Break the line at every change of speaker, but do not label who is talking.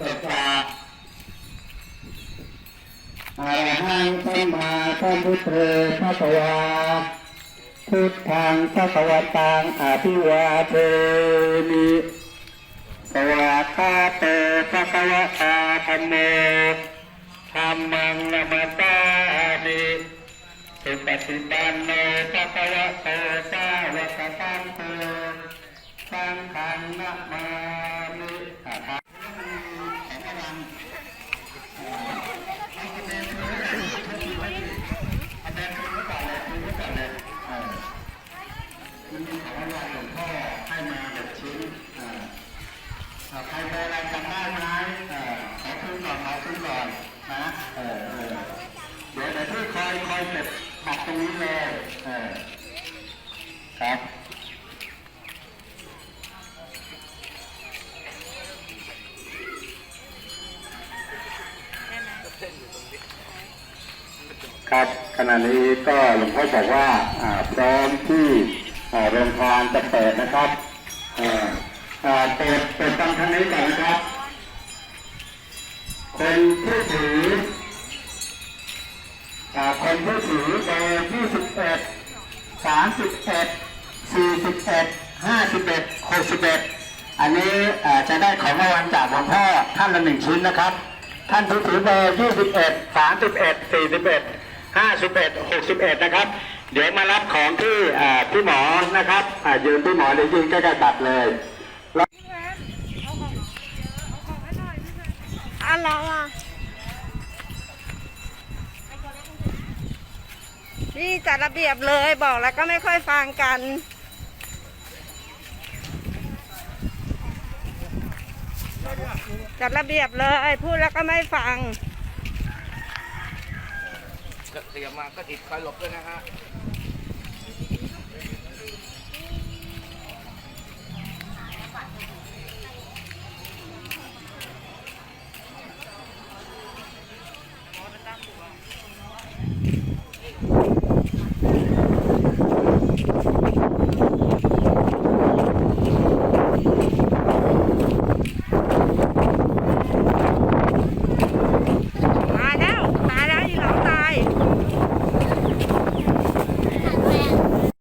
มาสัมพุทธัสสะอะระหังสัมมาสัมพุทโธพระวาพุทธังพระกวตังอภิวาเทมิสวากขาโตภะคะวะตาธัมโมธัมมังนมัสสามิสุปฏิปันโนภะคะวะโตสาวกสังโฆสังฆังนะมามิอะระ มันมีของรางหลวงพ่อให้มาหกชิ้นอ่าใครเบอร์อะไรจำได้ไหมเออขอขึ้นก่อนขอขึ้นก่อนนะเออเออเดี๋ยวเดี๋ยวพี่คอยคอยเก็บบัตรตรงนี้เลยเออครับครับขณะนี้ก็หลวงพ่อบอกว่าพร้อมที่ โรงทานจะเปิดนะครับอ่าเปิดเปิดฟังทางนี้ก่อนนะครับคนผู้ถืออ่าคนผู้ถือเบอร์ที่สิบเอ็ดสามสิบเอ็ดสี่สิบเอ็ดห้าสิบเอ็ดหกสิบเอ็ดอันนี้อ่าจะได้ของรางวัลจากหลวงพ่อท่านละหนึ่งชิ้นนะครับ ท่านผู้ถือเบอร์ยี่สิบเอ็ดสามสิบเอ็ดสี่สิบเอ็ดห้าสิบเอ็ดหกสิบเอ็ดนะครับ เดี๋ยวมารับของที่อ่าพี่หมอนะครับอ่ายืนพี่หมอเดี๋ยวยืนใกล้ๆบัตรเลย
อะไรอะนี่จัดระเบียบเลยบอกแล้วก็ไม่ค่อยฟังกันจัดระเบียบเลยพูดแล้วก็ไม่ฟัง
เสียมาก็ติดไฟหลบด้วยนะฮะ Thank you.